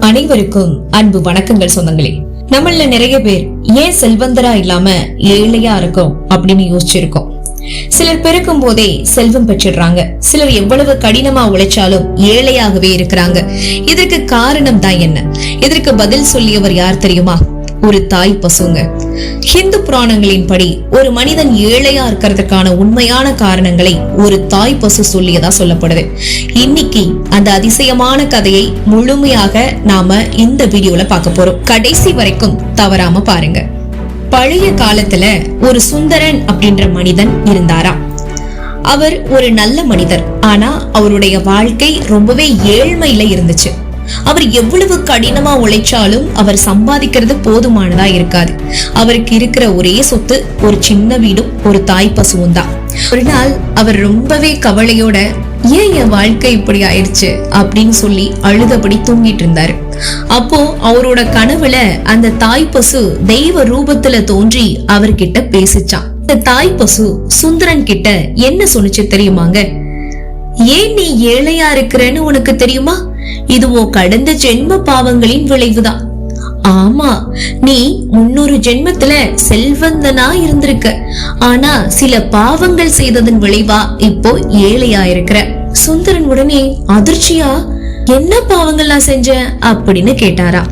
அனைவருக்கும் அன்பு வணக்கங்கள் சொந்தங்களே. நம்மள நிறைய பேர் ஏன் செல்வந்தரா இல்லாம ஏழையா இருக்கோம் அப்படின்னு யோசிச்சிருக்கோம். சிலர் பிறக்கும் போதே செல்வம் பெற்றிடுறாங்க. சிலர் எவ்வளவு கடினமா உழைச்சாலும் ஏழையாகவே இருக்கிறாங்க. இதற்கு காரணம் தான் என்ன? இதற்கு பதில் சொல்லியவர் யார் தெரியுமா? ஒரு தாய் பசுங்க. ஹிந்து புராணங்களின் படி ஒரு மனிதன் ஏழையா இருக்கிறதுக்கான உண்மையான காரணங்களை ஒரு தாய் பசு சொல்லியதா சொல்லப்படுது. இன்னைக்கு அந்த அதிசயமான கதையை முழுமையாக நாம இந்த வீடியோல பார்க்க போறோம். கடைசி வரைக்கும் தவறாம பாருங்க. பழைய காலத்துல ஒரு சுந்தரன் அப்படின்ற மனிதன் இருந்தாராம். அவர் ஒரு நல்ல மனிதர். ஆனா அவருடைய வாழ்க்கை ரொம்பவே ஏழ்மையில இருந்துச்சு. அவர் எவ்வளவு கடினமா உழைச்சாலும் அவர் சம்பாதிக்கிறது போதுமானதா இருக்காது. அவருக்கு இருக்கிற ஒரே சொத்து ஒரு சின்ன வீடும் ஒரு தாய் பசுவும் தான். ஒரு நாள் அவர் ரொம்பவே கவலையோட ஏன் என் வாழ்க்கை இப்படி ஆயிடுச்சு? அப்படின்னு சொல்லி அழுதபடி தூங்கிட்டு இருந்தாரு. அப்போ அவரோட கனவுல அந்த தாய் பசு தெய்வ ரூபத்துல தோன்றி அவர்கிட்ட பேசிச்சான். இந்த தாய் பசு சுந்தரன் கிட்ட என்ன சொன்னுச்சு தெரியுமாங்க? ஏன் நீ ஏழையா இருக்கிறன்னு உனக்கு தெரியுமா? இது உன் கடந்த ஜென்ம பாவங்களின் விளைவுதான். ஆமா நீ முன்னொரு ஜென்மத்துல செல்வந்தனா இருந்திருக்க. ஆனா சில பாவங்கள் செய்ததன் விளைவா இப்போ ஏழையா இருக்கிற. சுந்தரன் உடனே அதிர்ச்சியா? என்ன பாவங்கள் நான் செஞ்சேன் அப்படின்னு கேட்டாரா.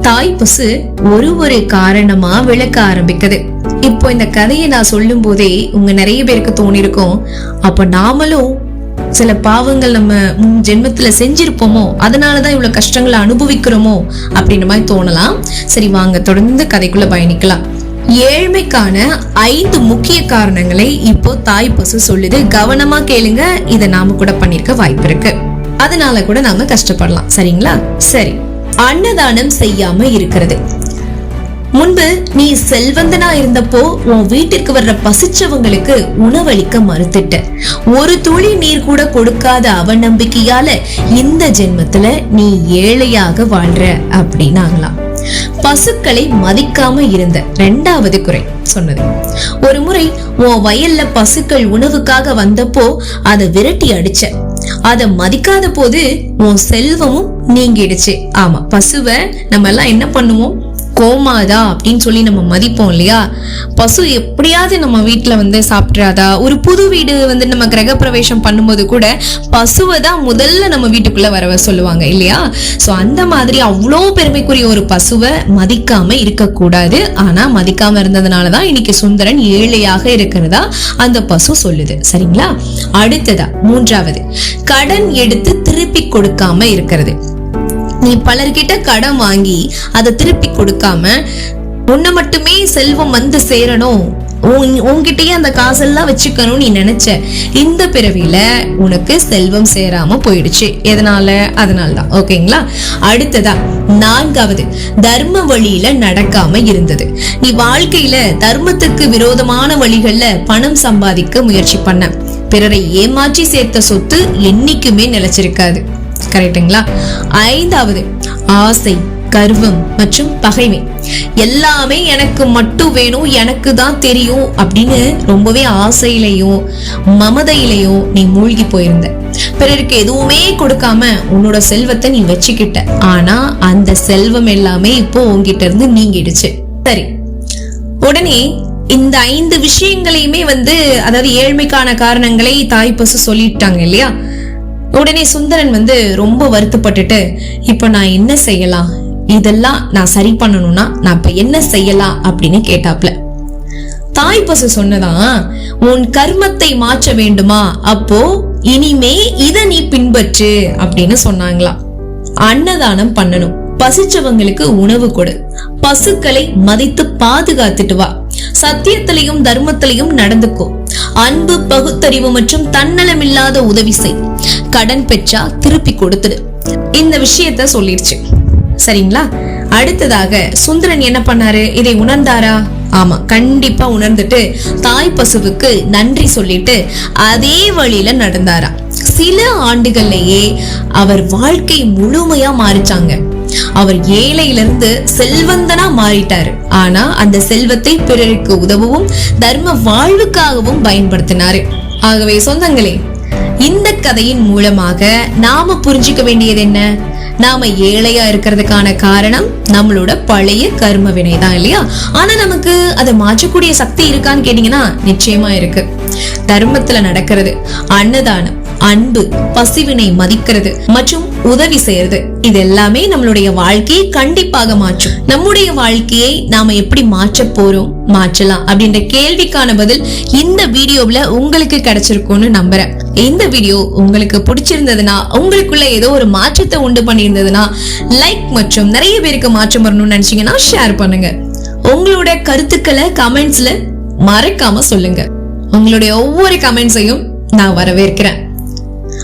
தாய் பசு ஒரு ஒரு காரணமா விளக்க ஆரம்பிக்குது. இப்போ இந்த கதையை நான் சொல்லும் போதே உங்க நிறைய பேருக்கு தோணிருக்கும். அப்ப நாமளும் சில பாவங்கள் நம்ம முன் ஜென்மத்துல செஞ்சிருப்போமோ அதனாலதான் இவ்வளவு கஷ்டங்களை அனுபவிக்கிறோமோ அப்படின்ற மாதிரி தோணலாம். சரி வாங்க தொடர்ந்து கதைக்குள்ள பயணிக்கலாம். ஏழ்மைக்கான ஐந்து முக்கிய காரணங்களை இப்போ தாய் பசு சொல்லுது. கவனமா கேளுங்க இதை நாம கூட பண்ணிருக்க வாய்ப்பு இருக்கு. அதனால கூட நாம கஷ்டப்படலாம். சரிங்களா? சரி. அன்னதானம் செய்யாம இருக்கிறது. முன்பு நீ செல்வந்தனா இருந்தப்போ உன் வீட்டிற்கு வர்ற பசிச்சவங்களுக்கு உணவளிக்க மறுத்துட்ட. ஒரு துளி நீர் கூட கொடுக்காத அவநம்பிக்கையால இந்த ஜென்மத்துல நீ ஏழையாக வாழ்ற அப்படின்னாங்களாம். பசுக்களை மதிக்காம இருந்த ரெண்டாவது குறை சொன்னது. ஒரு முறை உன் வயல்ல பசுக்கள் உணவுக்காக வந்தப்போ அதை விரட்டி அடிச்ச. அத மதிக்காத போது உன் செல்வமும் நீங்கிடுச்சு. ஆமா பசுவை நம்ம எல்லாம் என்ன பண்ணுவோம்? கோமாதா அப்படின்னு சொல்லி நம்ம மதிப்போம் இல்லையா? பசு எப்படியாவது நம்ம வீட்டில் வந்து சாப்பிட்றாதா? ஒரு புது வீடு வந்து நம்ம கிரகப்பிரவேசம் பண்ணும்போது கூட பசுவை தான் முதல்ல நம்ம வீட்டுக்குள்ளே வரவ சொல்லுவாங்க இல்லையா? ஸோ அந்த மாதிரி அவ்வளோ பெருமைக்குரிய ஒரு பசுவை மதிக்காம இருக்கக்கூடாது. ஆனால் மதிக்காமல் இருந்ததுனால இருந்ததுனாலதான் இன்னைக்கு சுந்தரன் ஏழையாக இருக்கிறதா அந்த பசு சொல்லுது. சரிங்களா? அடுத்ததா மூன்றாவது. கடன் எடுத்து திருப்பி கொடுக்காம இருக்கிறது. நீ பலர்கிட்ட கடன் வாங்கி அதை திருப்பி கொடுக்காம உன்னை மட்டுமே செல்வம் வந்து சேரணும். உன்கிட்டயே அந்த காசெல்லாம் வச்சுக்கணும்னு நீ நினைச்ச இந்த பிறவியில உனக்கு செல்வம் சேராம போயிடுச்சு. எதனால? அதனால தான் ஓகேங்களா? அடுத்ததா நான்காவது தர்ம வழியில நடக்காம இருந்தது. நீ வாழ்க்கையில தர்மத்துக்கு விரோதமான வழிகள்ல பணம் சம்பாதிக்க முயற்சி பண்ண. பிறரை ஏமாற்றி சேர்த்த சொத்து என்னைக்குமே நிலைச்சிருக்காது. கரெக்டுங்களா? ஐந்தாவது ஆசை கர்வம் மற்றும் பகைமை. எல்லாமே எனக்கு மட்டும் வேணும் எனக்கு தான் தெரியும் அப்படின்னு ரொம்பவே ஆசையிலையும் மமதையிலையும் நீ மூழ்கி போயிருந்த. பிறருக்கு எதுவுமே கொடுக்காம உன்னோட செல்வத்தை நீ வச்சுக்கிட்ட. ஆனா அந்த செல்வம் எல்லாமே இப்போ உன்கிட்ட இருந்து நீங்கிடுச்சு. சரி. உடனே இந்த ஐந்து விஷயங்களையுமே வந்து அதாவது ஏழ்மைக்கான காரணங்களை தாய் பசு சொல்லிட்டாங்க இல்லையா? உடனே சுந்தரன் வந்து ரொம்ப வருத்தப்பட்டுட்டு இப்ப நான் என்ன செய்யலாம்? இதெல்லாம் நான் சரி பண்ணணும்னா நான் இப்ப என்ன செய்யலாம்? அப்படின்னு கேட்டாப்ல. தாய் பசு சொன்னதான் உன் கர்மத்தை மாற்ற வேண்டுமா? அப்போ இனிமே இத நீ பின்பற்று அப்படின்னு சொன்னாங்களாம். அன்னதானம் பண்ணணும். பசிச்சவங்களுக்கு உணவு கொடு. பசுக்களை மதித்து பாதுகாத்துட்டு வா. சத்தியத்திலையும் தர்மத்திலையும் நடந்துக்கோ. அன்பு பகுத்தறிவு மற்றும் தன்னலமில்லாத உதவி செய். கடன் பெற்றா திருப்பி கொடுத்துடு. இந்த விஷயத்த சொல்லிடுச்சு. சரிங்களா? அடுத்ததாக சுந்தரன் என்ன பண்ணாரு? இதை உணர்ந்தாரா? ஆமா கண்டிப்பா உணர்ந்துட்டு தாய் பசுவுக்கு நன்றி சொல்லிட்டு அதே வழியில நடந்தாரா. சில ஆண்டுகள்லயே அவர் வாழ்க்கை முழுமையா மாறிச்சாங்க. அவர் ஏழையிலிருந்து செல்வந்தனா மாறிட்டாரு. ஆனா அந்த செல்வத்தை பிறருக்கு உதவவும் தர்ம வாழ்வுக்காகவும் பயன்படுத்தினாரு. ஆகவே சொந்தங்களே இந்த கதையின் மூலமாக நாம புரிஞ்சுக்க வேண்டியது என்ன? நாம ஏழையா இருக்கிறதுக்கான காரணம் நம்மளோட பழைய கர்ம வினை தான் இல்லையா? ஆனா நமக்கு அதை மாற்றக்கூடிய சக்தி இருக்கான்னு கேட்டீங்கன்னா நிச்சயமா இருக்கு. தர்மத்துல நடக்கிறது அன்னதானம். அன்பு பசிவினை மதிக்கிறது மற்றும் உதவி செய்யறது இது எல்லாமே நம்மளுடைய வாழ்க்கையை கண்டிப்பாக மாற்றும். நம்முடைய வாழ்க்கையை நாம எப்படி மாற்ற போறோம்? மாற்றலாம் அப்படின்ற கேள்விக்கான பதில் இந்த வீடியோவில் உங்களுக்கு கிடைச்சிருக்கும்னு நம்புறேன். இந்த வீடியோ உங்களுக்கு பிடிச்சிருந்ததுன்னா உங்களுக்குள்ள ஏதோ ஒரு மாற்றத்தை உண்டு பண்ணியிருந்ததுன்னா லைக் மற்றும் நிறைய பேருக்கு மாற்றம் வரணும்னு நினைச்சீங்கன்னா ஷேர் பண்ணுங்க. உங்களோட கருத்துக்களை கமெண்ட்ஸ்ல மறக்காம சொல்லுங்க. உங்களுடைய ஒவ்வொரு கமெண்ட்ஸையும் நான் வரவேற்கிறேன்.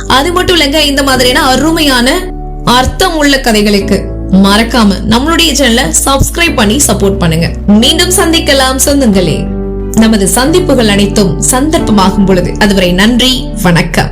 அது மட்டும் இல்லைங்க இந்த மாதிரியான அருமையான அர்த்தம் உள்ள கதைகளுக்கு மறக்காம நம்மளுடைய சேனலை சப்ஸ்கிரைப் பண்ணி சப்போர்ட் பண்ணுங்க. மீண்டும் சந்திக்கலாம் சொந்தங்களே. நமது சந்திப்புகள் அனைத்தும் சந்தர்ப்பமாகும் பொழுது. அதுவரை நன்றி வணக்கம்.